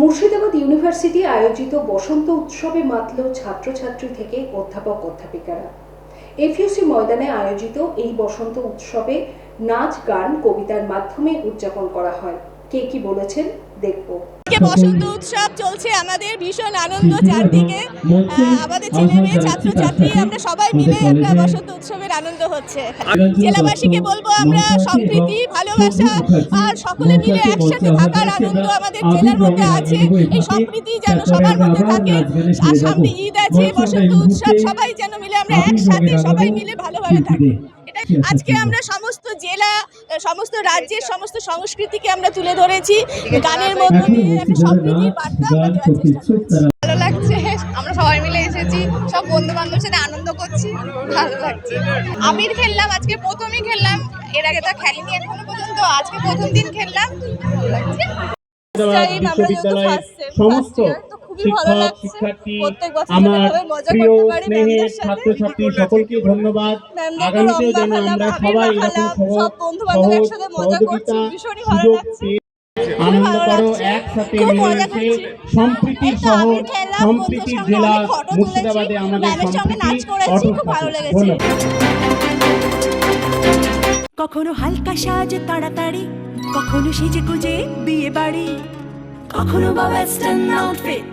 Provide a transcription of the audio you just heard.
Murshidabad university আয়োজিত বসন্ত উৎসবে মাতল ছাত্রছাত্রী থেকে অধ্যাপক অধ্যাপিকারা। এফইউসি ময়দানে আয়োজিত এই বসন্ত উৎসবে নাচ, গান, কবিতার মাধ্যমে উদযাপন করা হয়। কে কি বলেছেন দেখব। আজকে বসন্ত উৎসব চলছে আমাদের ভীষণ আনন্দ চারদিকে। আমাদের ছেলে মেয়ে ছাত্রছাত্রী আমরা সবাই মিলে একটা বসন্ত উৎসবের আনন্দ হচ্ছে। জেলাবাসীকে বলব আমরা সম্প্রীতি ভালোবাসা আর সকলে মিলে একসাথে থাকার আনন্দ আমাদের জেলার মধ্যে আছে। এই সম্প্রীতি যেন সবার মধ্যে থাকে আর সামনে ঈদ আছে বসন্ত উৎসব সবাই যেন মিলে আমরা একসাথে সবাই মিলে ভালোভাবে থাকি। আজকে আমরা সমস্ত জেলা সমস্ত রাজ্যের সমস্ত সংস্কৃতিকে আমরা তুলে ধরেছি। গানের মধ্য দিয়ে একটা সম্প্রীতির বার্তা আমরা দেওয়ার চেষ্টা করেছি। ভালো লাগছে? আমরা সবাই মিলে এসেছি সব বন্ধু বান্ধবের সাথে আনন্দ করছি। ভালো লাগছে। আবির খেললাম আজকে প্রথমই খেললাম। এর আগে তো খেলিনি এখনও পর্যন্ত। আজকে প্রথম দিন খেললাম। ভালো লাগছে। আমরা যেহেতু সমস্ত খুবই ভালো লাগছে। প্রত্যেক বছর যেভাবে মজা করতে পারি ম্যামদের সাথে। ছাত্রছাত্রী সকলকে ধন্যবাদ। ম্যামদেরকে যেন আমরা সবাই এরকম সব বন্ধু-বান্ধব একসাথে মজা করছি, ভীষণই ভালো লাগছে। আনন্দ করো একসাথে মিলেমিশে সম্প্রীতির শহর সম্প্রীতির জেলা মুর্শিদাবাদে আমাদের সম্প্রীতি অটুট। ধন্যবাদ। কখনো হালকা সাজ তাড়াতাড়ি। কখনো সেজে গুজে বিয়ে বাড়ি। কখনো বা ওয়েস্টার্ন আউটফিট